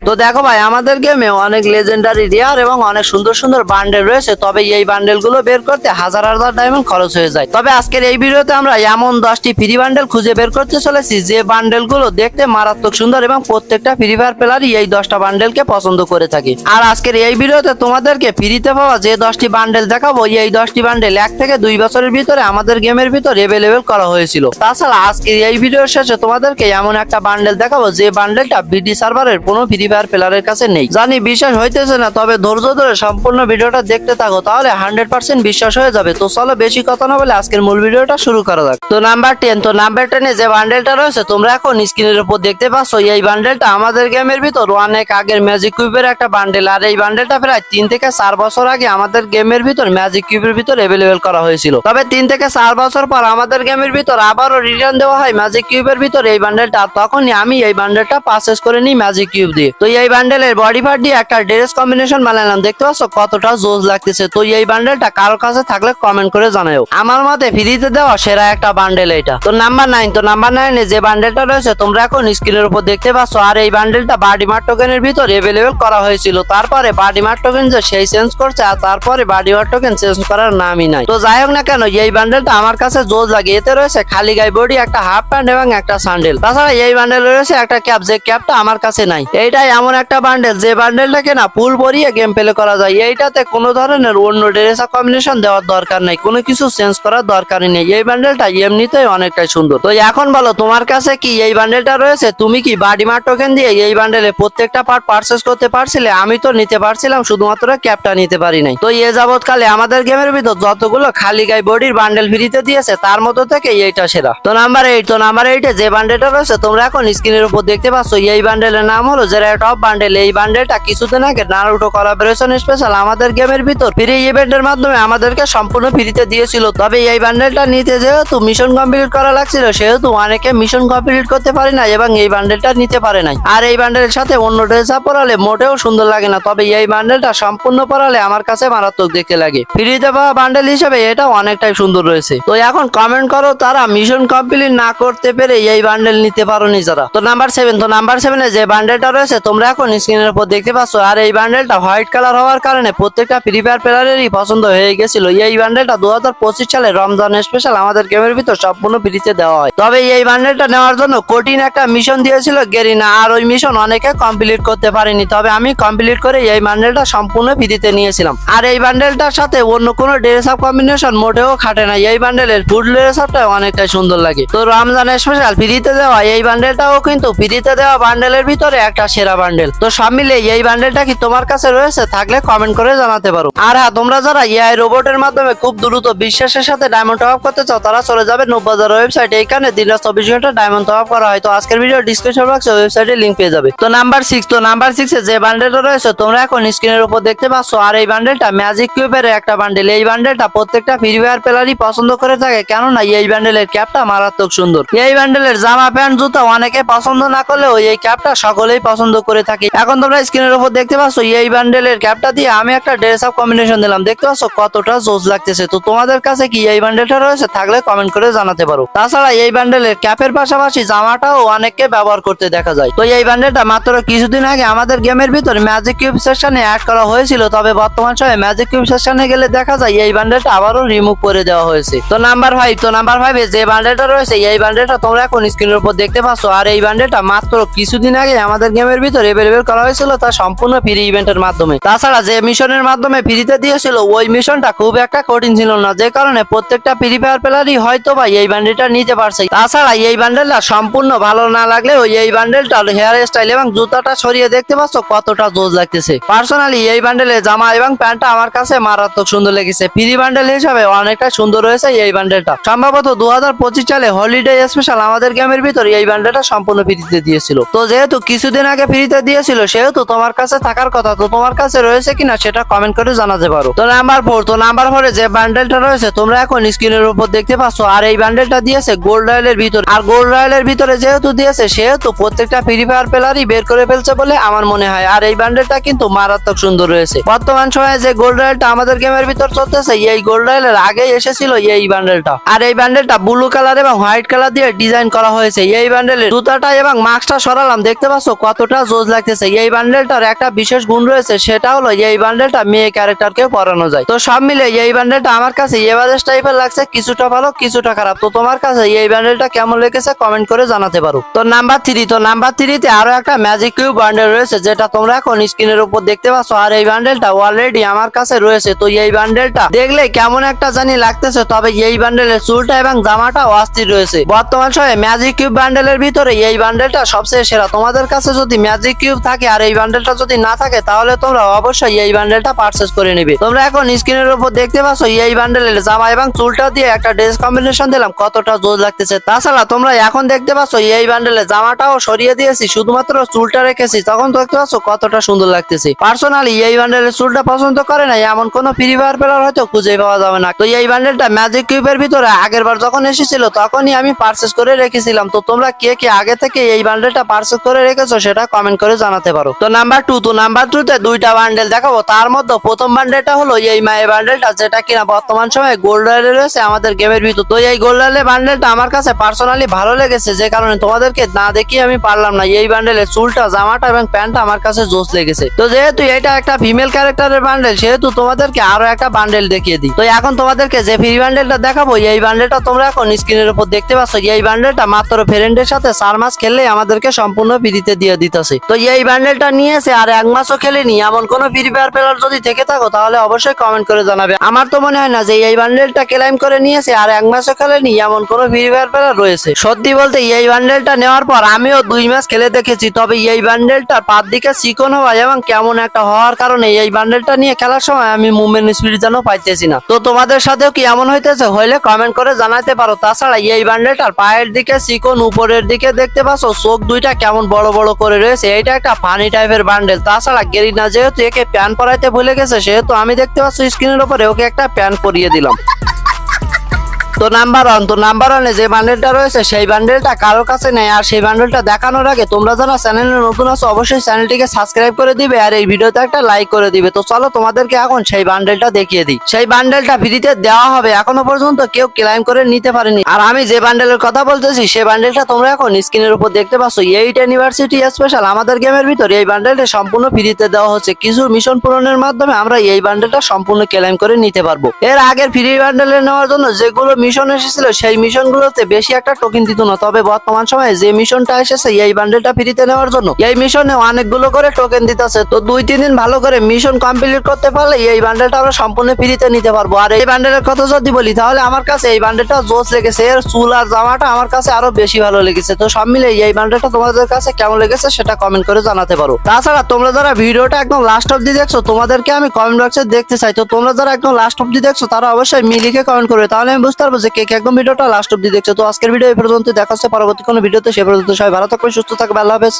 তো দেখো ভাই, আমাদের গেমে অনেক লেজেন্ডারি রেয়ার এবং অনেক সুন্দর সুন্দর বান্ডেল রয়েছে। তবে এই বান্ডেলগুলো বের করতে হাজার হাজার ডায়মন্ড খরচ হয়ে যায়। তবে আজকের এই ভিডিওতে আমরা এমন দশটি ফ্রি বান্ডেল খুঁজে বের করতে চলেছি, যে বান্ডেলগুলো দেখতে মারাত্মক সুন্দর এবং প্রত্যেকটা ফ্রি ফায়ার প্লেয়ারই এই দশটা বান্ডেলকে পছন্দ করে থাকে। আর আজকের এই ভিডিওতে তোমাদেরকে ফ্রিতে পাওয়া যে দশটি বান্ডেল দেখাবো, এই দশটি বান্ডেল এক থেকে দুই বছরের ভিতরে আমাদের গেমের ভিতর এভেলেবেল করা হয়েছিল। তাছাড়া আজকের এই ভিডিওর শেষে তোমাদেরকে এমন একটা বান্ডেল দেখাবো, যে বান্ডেলটা বিডি সার্ভারের কোনো ফ্রি ফায়ার প্লেয়ারের কাছে নেই। জানি বিশ্বাস হইতেছে না, তবে ধৈর্য ধরে সম্পূর্ণ ভিডিওটা দেখতে থাকো, তাহলে হান্ড্রেড পার্সেন্ট বিশ্বাস হয়ে যাবে। তো চলো বেশি কথা না বলে আজকের মূল ভিডিওটা শুরু করা যাক। তো নাম্বার টেন, তো নাম্বার টেনে যে বান্ডেলটা রয়েছে, তোমরা এখন স্ক্রিনের উপর দেখতে পাচ্ছ, এই বান্ডেলটা আমাদের গেমের ভিতর অনেক আগের ম্যাজিক কিউবের একটা বান্ডেল। আর এই বান্ডেলটা প্রায় তিন থেকে চার বছর আগে আমাদের গেমের ভিতর ম্যাজিক কিউবের ভিতর এভেলেবেল করা হয়েছিল। তবে তিন থেকে চার বছর পর আমাদের গেমের ভিতর আবারও রিটার্ন দেওয়া হয় ম্যাজিক কিউবের ভিতর এই বান্ডেলটা। তখনই আমি এই বান্ডেলটা পারচেস করে নিই ম্যাজিক কিউব দিয়ে। তো এই বান্ডেলের বডি পার্ট দিয়ে একটা ড্রেস কম্বিনেশন বানালাম, দেখতে পাচ্ছ? কতটা জোজ লাগতেছে। তো এই বান্ডেলটা কারও কাছে থাকলে কমেন্ট করে জানাও আমার মতে ফ্রিতে দেওয়া সেরা একটা বান্ডেল এটা। তো নাম্বার নাইন তো নাম্বার নাইনে যে বান্ডেলটা রয়েছে, তোমরা এখন স্ক্রিনের উপর দেখতে পাচ্ছ। আর এই বান্ডেলটা বাডি মার টোকেনের ভিতর এভেলেবেল করা হয়েছিল। তারপরে বাডি মার টোকেন যে সেই চেঞ্জ করছে, আর তারপরে বাডি মার টোকেন চেঞ্জ করার নামই নাই। তো যাই হোক না কেন, এই বান্ডেলটা আমার কাছে জোজ লাগে। এতে রয়েছে খালি গায়ে বডি একটা হাফ প্যান্ট এবং একটা স্যান্ডেল তাছাড়া এই বান্ডেল রয়েছে একটা ক্যাপ যে ক্যাপটা আমার কাছে নাই এইটাই এমন একটা বান্ডেল যে বান্ডেলটাকে না ফুল ভরিয়ে গেম প্লে করা যায়, এইটাতে কোনো ধরনের অন্য ড্রেস কম্বিনেশন দেওয়ার দরকার নেই, কোনো কিছু চেঞ্জ করার দরকারই নেই। এই বান্ডেলটা এমনিতেই অনেকটাই সুন্দর। তো এখন বলো, তোমার কাছে কি এই বান্ডেলটা রয়েছে? তুমি কি বাডি টোকেন দিয়ে এই বান্ডেলে প্রত্যেকটা পার্ট পারচেস করতে পারছিলে? আমি তো নিতে পারছিলাম, শুধুমাত্র ক্যাপটা নিতে পারি নাই। তো এ যাবৎকালে আমাদের গেমের ভিতর যতগুলো খালি গায়ে বডির বান্ডেল ফ্রিতে দিয়েছে, তার মধ্যে থেকে এইটা সেরা। তো নাম্বার এইট তো নাম্বার এইটে যে বান্ডেলটা রয়েছে, তোমরা এখন স্ক্রিনের উপর দেখতে পাচ্ছ, এই বান্ডেলের নাম হলো জেরা টপ বান্ডেল এই বান্ডেলটা কিছুদিন আগে নারুটো কলাবোরেশন স্পেশাল আমাদের গেমের ভিতর ফ্রি ইভেন্টের মাধ্যমে আমাদেরকে সম্পূর্ণ ফ্রিতে দিয়েছিল। তবে এই বান্ডেলটা নিতে যেহেতু মিশন কমপ্লিট করা লাগছিল, সেহেতু অনেকে মিশন কমপ্লিট করতে পারে না এবং এই বান্ডেলটা নিতে পারে নাই। আর এই বান্ডেলের সাথে অন্য ড্রেস আপ পরালে মোটেও সুন্দর লাগে না, তবে এই বান্ডেলটা সম্পূর্ণ পরালে আমার কাছে মারাত্মক দেখতে লাগে। ফ্রিতে পাওয়া বান্ডেল হিসেবে এটা অনেকটাই সুন্দর রয়েছে। তো এখন কমেন্ট করো তারা মিশন কমপ্লিট না করতে পেরে এই বান্ডেল নিতে পারো নি যারা। তো নাম্বার সেভেন তো নাম্বার সেভেনে যে বান্ডেলটা রয়েছে তোমরা এখন স্ক্রিনের উপর দেখতে পাচ্ছ, আর এই বান্ডেলটা হোয়াইট কালার হওয়ার কারণে প্রত্যেকটা ফ্রি ফায়ার প্লেয়ারেরই পছন্দ হয়ে গেছিল। এই বান্ডেলটা দু হাজার পঁচিশ সালে রমজান স্পেশাল আমাদের গেমের ভিতর সম্পূর্ণ ফ্রিতে দেওয়া হয়। তবে এই বান্ডেলটা নেওয়ার জন্য কঠিন একটা মিশন দিয়েছিল গেরিনা আর ওই মিশন অনেকে কমপ্লিট করতে পারেনি। তবে আমি কমপ্লিট করে এই বান্ডেলটা সম্পূর্ণ ফ্রিতে নিয়েছিলাম। আর এই বান্ডেলটার সাথে অন্য কোনো ড্রেস আপ কম্বিনেশন মোটেও খাটে না। এই বান্ডেলের ফুড ড্রেস আপটা অনেকটাই সুন্দর লাগে। তো রমজান স্পেশাল ফ্রিতে দেওয়া, এই বান্ডেলটাও কিন্তু ফ্রিতে দেওয়া বান্ডেলের ভিতরে একটা সেরা বান্ডেল। তো সব মিলে এই বান্ডেলটা কি তোমার কাছে রয়েছে? থাকলে কমেন্ট করে জানাতে পারো। আর হ্যাঁ তোমরা যারা এআই রোবটের মাধ্যমে খুব দ্রুত বিশ্বাসের সাথে ডায়মন্ড টপ করতে চাও, তারা চলে যাবে নব্বাজার ওয়েবসাইট এইখানে দিন রাত চব্বিশ ঘণ্টা ডায়মন্ড টপ করা হয়। তো আজকের ভিডিও ডিসক্রিপশন বক্সে ওয়েবসাইটে লিঙ্ক পেয়ে যাবে। তো নাম্বার সিক্স তো নাম্বার সিক্সে যে বান্ডেলটা রয়েছে, তোমরা এখন স্ক্রিনের উপর দেখতে পাচ্ছ। আর এই বান্ডেলটা ম্যাজিক কিউবের একটা বান্ডেল। এই বান্ডেলটা প্রত্যেকটা ফ্রি ফায়ার প্লেয়ারই পছন্দ করে থাকে। কেননা এই বান্ডেলের ক্যাপটা মারাত্মক সুন্দর। এই বান্ডেলের জামা, প্যান্ট, জুতা অনেকে পছন্দ না করলেও এই ক্যাপটা সকলেই পছন্দ করে থাকে। এখন তোমরা স্ক্রিনের উপর দেখতে পাচ্ছ, এই বান্ডেলের ক্যাপটা দিয়ে আমি একটা ড্রেস আপ কম্বিনেশন দিলাম। দেখতে পাচ্ছ কতটা জোজ লাগতেছে। তো তোমাদের কাছে কি এই বান্ডেলটা রয়েছে থাকলে কমেন্ট করে জানাতে পারো। তাছাড়া এই বান্ডেলের ক্যাপের পাশাপাশি জামাটাও অনেককে ব্যবহার করতে দেখা যায়। তো এই বান্ডেলটা মাত্র কিছুদিন আগে আমাদের গেমের ভিতর ম্যাজিক কিউব সেকশনে অ্যাড করা হয়েছিল। তবে বর্তমান সময়ে ম্যাজিক কিউব সেকশনে গেলে দেখা যায় এই বান্ডেলটা আবারও রিমুভ করে দেওয়া হয়েছে। তো নাম্বার ফাইভ তো নাম্বার ফাইভে যে বান্ডেলটা রয়েছে, এই বান্ডেলটা তোমরা এখন স্ক্রিনের উপর দেখতে পাচ্ছ। আর এই বান্ডেলটা মাত্র কিছুদিন আগে আমাদের গেমের ভিতর এভেলেবেল করা হয়েছিল তা সম্পূর্ণ ফ্রি ইভেন্টের মাধ্যমে। তাছাড়া যে মিশনের মাধ্যমে ফ্রিতে দিয়েছিল, ওই মিশনটা খুব একটা কঠিন ছিল না। যে কারণে প্রত্যেকটা ফ্রি ফায়ার প্লেয়ারই হয়তো বা এই বান্ডেলটা নিতে পারছে। তাছাড়া এই বান্ডেলটা সম্পূর্ণ ভালো না লাগলেও এই বান্ডেলটা হেয়ার স্টাইল এবং জুতাটা সরিয়ে দেখতে পাচ্ছ কতটা জোজ লাগতেছে। পার্সোনালি এই বান্ডেলে জামা এবং প্যান্টটা আমার কাছে মারাত্মক সুন্দর লেগেছে। ফ্রি বান্ডেল হিসাবে অনেকটা সুন্দর রয়েছে এই বান্ডেলটা সম্ভবত দু হাজার পঁচিশ সালে হলিডে স্পেশাল আমাদের গেমের ভিতর এই বান্ডেলটা সম্পূর্ণ ফ্রিতে দিয়েছিল। তো যেহেতু কিছুদিন আগে ফ্রিতে দিয়েছিল সেহেতু তোমার কাছে থাকার কথা, তো তোমার কাছে রয়েছে কিনা সেটা কমেন্ট করে জানাতে পারো। তো নাম্বার ফোর তো নাম্বার ফোরে যে বান্ডেলটা রয়েছে, তোমরা এখন স্ক্রিনের উপর দেখতে পাচ্ছ, আর এই বান্ডেলটা দিয়েছে গোল্ড রয়্যালের ভিতর। আর গোল্ড রয়্যালের ভিতরে যেহেতু দিয়েছে, সেহেতু প্রত্যেকটা ফ্রি ফায়ার প্লেয়ারই বের করে ফেলছে বলে আমার মনে হয়। আর এই বান্ডেলটা কিন্তু মারাত্মক সুন্দর রয়েছে। বর্তমান সময়ে যে গোল্ড রয়্যালটা আমাদের গেমের ভিতর চলতেছে, এই গোল্ড রয়্যালের আগেই এসেছিল এই বান্ডেলটা আর এই বান্ডেলটা ব্লু কালার এবং হোয়াইট কালার দিয়ে ডিজাইন করা হয়েছে। এই বান্ডেলের জুতাটা এবং মাস্কটা সরালাম, দেখতে পাচ্ছ কতটা জোজ লাগতেছে। এই বান্ডেলটার একটা বিশেষ গুণ রয়েছে, সেটা হলো এই বান্ডেলটা মেয়ে ক্যারেক্টারকে পরানো যায়। তো সব মিলে এই বান্ডেলটা আমার কাছে এভারেজ টাইপের লাগছে, কিছুটা ভালো, কিছুটা খারাপ। তো তোমার কাছে এই বান্ডেলটা কেমন লেগেছে কমেন্ট করে জানাতে পারো। তো নাম্বার থ্রি তো নাম্বার থ্রিতে আরও একটা ম্যাজিক কিউব বান্ডেল রয়েছে, যেটা তোমরা এখন স্ক্রিনের উপর দেখতে পাচ্ছ। আর এই বান্ডেলটা অলরেডি আমার কাছে রয়েছে। তো এই বান্ডেলটা দেখলে কেমন একটা জানি লাগতেছে, তবে এই বান্ডেলের চুলটা এবং জামাটা অস্থির রয়েছে। বর্তমান সময়ে ম্যাজিক কিউব বান্ডেলের ভিতরে এই বান্ডেলটা সবচেয়ে সেরা। তোমাদের কাছে যদি ম্যাজিক কিউব থাকে আর এই বান্ডেলটা যদি না থাকে, তাহলে তোমরা অবশ্যই এই বান্ডেলটা পারচেস করে নিবে। তোমরা এখন স্ক্রিনের উপর দেখতে পাচ্ছ, এই বান্ডেলের জামা এবং চুলটা দিয়ে একটা ড্রেস কম্বিনেশন দিলাম, কতটা জোর লাগতেছে। তাছাড়া তোমরা এখন দেখতে পাচ্ছ, এই বান্ডেলের জামাটাও সরিয়ে দিয়েছি, শুধুমাত্র চুলটা রেখেছি। তখন দেখতে পাচ্ছ, কতটা সুন্দর লাগতেছে। পার্সোনালি এই বান্ডেলের চুলটা পছন্দ করে না এমন কোন ফ্রি ফায়ার প্লেয়ার হয়তো খুঁজে পাওয়া যাবে না। তো এই বান্ডেলটা ম্যাজিক কিউবের ভিতরে আগের বার যখন এসেছিল, তখনই আমি পার্চেস করে রেখেছিলাম। তো তোমরা কে কে আগে থেকে এই বান্ডেলটা পার্চেস করে রেখেছো, সেটা কমেন্ট করে জানাতে পারো। তো নাম্বার টু তো নাম্বার টু তে দুইটা বান্ডেল দেখাবো। তার মধ্যে প্রথম বান্ডেলটা হলো এই মায়ের বান্ডেলটা যেটা কিনা বর্তমান সময়ে গোল্ড রয়েলে রয়েছে, আমাদের গেমের ভিতর। তো এই গোল্ড রয়েলের বান্ডেলটা আমার কাছে পার্সোনালি ভালো লেগেছে, যে কারণে তোমাদেরকে না দেখিয়ে আমি পারলাম না। এই বান্ডেলের চুলটা, জামাটা এবং প্যান্টটা আমার কাছে জোস লেগেছে। তো যেহেতু এটা একটা ফিমেল ক্যারেক্টারের বান্ডেল সেহেতু তোমাদেরকে আরও একটা বান্ডেল দেখিয়ে দিই। তো এখন তোমাদেরকে যে ফ্রি বান্ডেলটা দেখাবো, এই বান্ডেলটা তোমরা এখন স্ক্রিনের উপর দেখতে পাচ্ছ। এই বান্ডেলটা মাত্র ফ্রেন্ডের সাথে চার মাস খেললে আমাদেরকে সম্পূর্ণ ফ্রিতে দিয়ে দিতেছে। তো এই বান্ডেলটা নিয়েছে আর এক মাসও খেলেনি, এমন কোন ফ্রি ফায়ার প্লেয়ার যদি থেকে থাকো, তাহলে অবশ্যই কমেন্ট করে জানাবে। আমার তো মনে হয় না যে এই বান্ডেলটা ক্লাইম করে নিয়েছে আর এক মাসও খেলেনি, এমন কোন ফ্রি ফায়ার প্লেয়ার রয়েছে। সত্যি বলতে এই বান্ডেলটা নেওয়ার পর আমিও দুই মাস খেলে দেখেছি, তবে এই বান্ডেলটা পার দিকে চিকন হওয়া এবং কেমন একটা হওয়ার কারণে এই বান্ডেলটা নিয়ে খেলার সময় আমি মুভমেন্ট স্পিড যেন পাইতেছি না। তো তোমাদের সাথেও কি এমন হইতেছে হইলে কমেন্ট করে জানাতে পারো। তাছাড়া এই বান্ডেলটার পায়ের দিকে চিকন, উপরের দিকে দেখতে পাচ্ছ, চোখ দুইটা কেমন বড় বড় করে রয়েছে এটা একটা ফানি টাইপের বান্ডেল তাছাড়া গেরিনা যেহেতু একে প্যান পরাইতে ভুলে গেছে, সেহেতু আমি দেখতে পাচ্ছি স্ক্রিনের উপরে ওকে একটা প্যান পরিয়ে দিলাম। তো নাম্বার ওয়ান, তো নাম্বার ওয়ানে যে বান্ডেলটা রয়েছে, সেই বান্ডেলটা কারোর কাছে নেই। আর সেই বান্ডেলটা দেখানোর আগে তোমরা যারা চ্যানেলে নতুন আছো, অবশ্যই চ্যানেলটিকে সাবস্ক্রাইব করে দিবে আর এই ভিডিওতে একটা লাইক করে দিবে। তো চলো তোমাদেরকে এখন সেই বান্ডেলটা দেখিয়ে দিই। সেই বান্ডেলটা ফ্রিতে দেওয়া হবে, এখনও পর্যন্ত কেউ ক্লাইম করে নিতে পারেনি। আর আমি যে বান্ডেলের কথা বলতেছি, সেই বান্ডেলটা তোমরা এখন স্ক্রিনের উপর দেখতে পাচ্ছ। এইট ইউনিভার্সিটি স্পেশাল আমাদের গেমের ভিতর এই বান্ডেলটা সম্পূর্ণ ফ্রিতে দেওয়া হচ্ছে। কিছু মিশন পূরণের মাধ্যমে আমরা এই বান্ডেলটা সম্পূর্ণ ক্লাইম করে নিতে পারব। এর আগের ফ্রি বান্ডেলে নেওয়ার জন্য যেগুলো মিশন এসেছিল, সেই মিশনগুলোতে বেশি একটা টোকেন দিত না। তবে বর্তমান সময়ে যে মিশনটা এসেছে, এই বান্ডেলটা ফ্রিতে নেওয়ার জন্য, এই মিশনে অনেকগুলো করে টোকেন দিতেছে। তো দুই, তিন দিন ভালো করে মিশন কমপ্লিট করতে পারলে এই বান্ডেলটা আমরা সম্পূর্ণ ফ্রিতে নিতে পারব। আর এই বান্ডেলের কথা যদি বলি, তাহলে আমার কাছে এই বান্ডেলটা জোস লেগেছে। এর চুল আর জামাটা আমার কাছে আরও বেশি ভালো লেগেছে। তো সব মিলে এই বান্ডেলটা তোমাদের কাছে কেমন লেগেছে সেটা কমেন্ট করে জানাতে পারো। তাছাড়া তোমরা যারা ভিডিওটা একদম লাস্ট অব্দি দেখছ, তোমাদেরকে আমি কমেন্ট বক্সে দেখতে চাই। তো তোমরা যারা একদম লাস্ট অব্দি দেখছ, তারা অবশ্যই মিলিকে কমেন্ট করবে, তাহলে আমি বুঝতে পারব যে কে কে একদম ভিডিওটা লাস্ট অব্দি দেখছে। তো আজকের ভিডিও এই পর্যন্ত দেখাচ্ছে পরবর্তী কোনো ভিডিওতে। সে পর্যন্ত সবাই ভালো থাকবে সুস্থ থাকবে আল্লাহ হাফেজ।